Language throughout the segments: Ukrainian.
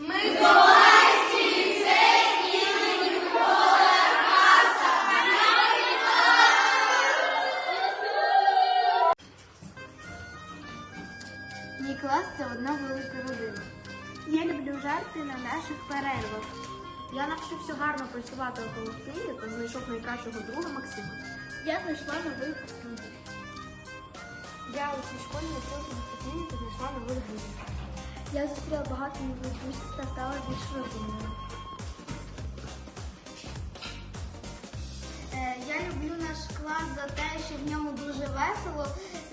Мій клас це одна велика родина. Я люблю жарти на наших перервах. Я навчився гарно працювати у колективі та знайшов найкращого друга Максима. Я знайшла нових людей. Я у цій школі на дисципліні та знайшла нових друзів. Я зустріла багато нових друзів та стала більш розумною. Е, Я люблю наш клас за те, що в ньому дуже весело.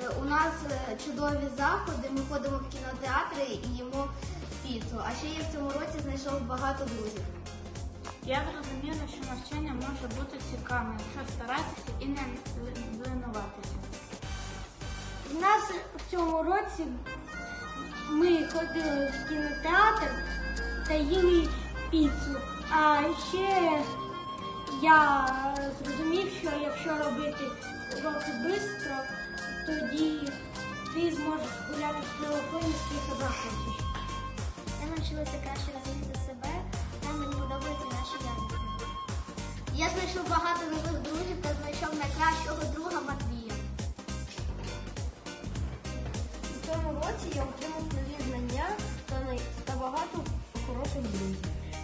Е, У нас е, чудові заходи, ми ходимо в кінотеатри і їмо піцу. А ще я в цьому році знайшов багато друзів. Я зрозуміла, що навчання може бути цікавим, якщо старатися і не линуватися. У нас в цьому році ходили в кінотеатр та їли піцу. А ще я зрозумів, що якщо робити уроки швидко, тоді ти зможеш гуляти в телефоні скільки захочеш. Я навчилася краще розуміти себе, та мені подобаються наші ягоди. Я знайшов багато нових друзів та знайшов найкращого друга Матвія. Цьому році я отримав нові знання та, багато хороших друзів.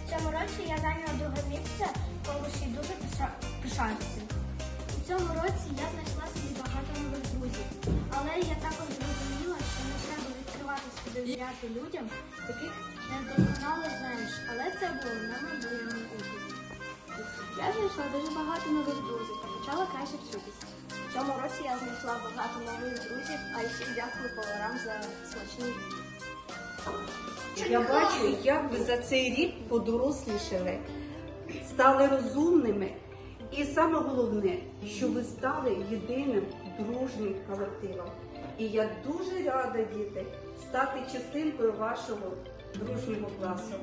В цьому році я зайняла друге місце в конкурсі дуже пиша- пишаюся. У цьому році я знайшла собі багато нових друзів. Але я також зрозуміла, що не треба відкриватися довіряти людям, яких не досконало знаєш. Але це було на моєму опиті. Я знайшла дуже багато нових друзів та почала краще вчитися. В цьому році я знайшла багато нових друзів, а ще дякую поварам за смачні їжі. Я бачу, як ви за цей рік подорослішали, стали розумними. І саме головне, що ви стали єдиним дружнім колективом. І я дуже рада, діти, стати частинкою вашого дружнього класу.